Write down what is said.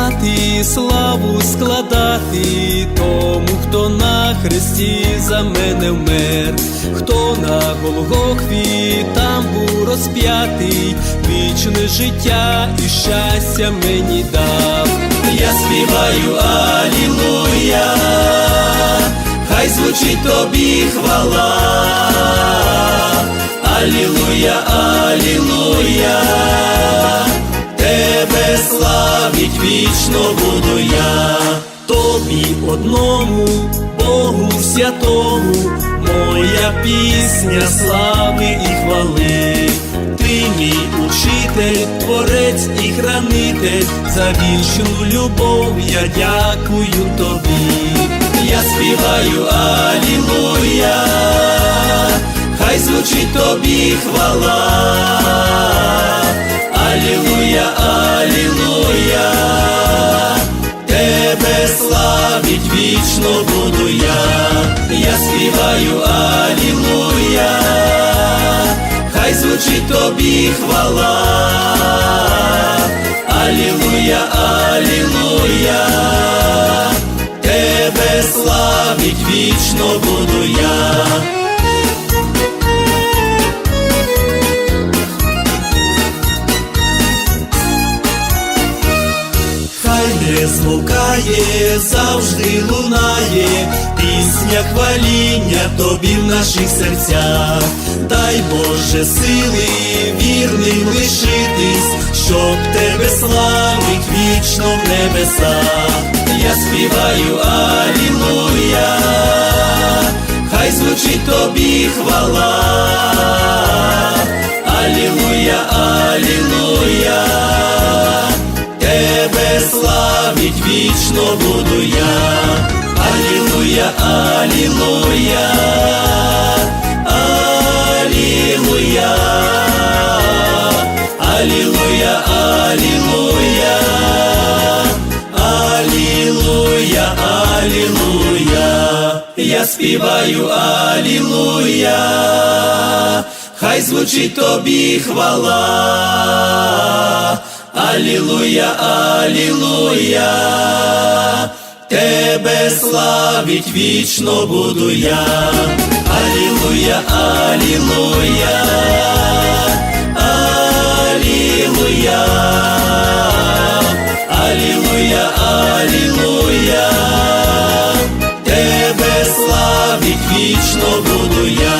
співати, славу складати тому, хто на хресті за мене вмер, хто на Голгофі там був розп'ятий, вічне життя і щастя мені дав. Я співаю Алілуя, хай звучить тобі хвала. Алілуя, Алілуя, вічно буду я, тобі одному, Богу святому, моя пісня слави і хвали. Ти мій учитель, творець і хранитель, за вічну любов я дякую тобі. Я співаю Алілуя хай звучить тобі хвала. Вічно буду я, я співаю Алілуя, хай звучить тобі хвала. Алілуя, Алілуя, тебе славить вічно буду я. Не змовкає, завжди лунає, пісня хваління тобі в наших серцях, дай Боже сили вірним лишитись, щоб тебе славить вічно в небесах. Я співаю Алілуя, хай звучить тобі хвала. славить вічно буду я. Алілуя, Алілуя, Алілуя, Алілуя, Алілуя, Алілуя, Алілуя, я співаю Алілуя, хай звучить тобі хвала. Алілуя, Алілуя, тебе славить вічно буду я. Алілуя, Алілуя, Алілуя, Алілуя, Алілуя, тебе славить вічно буду я.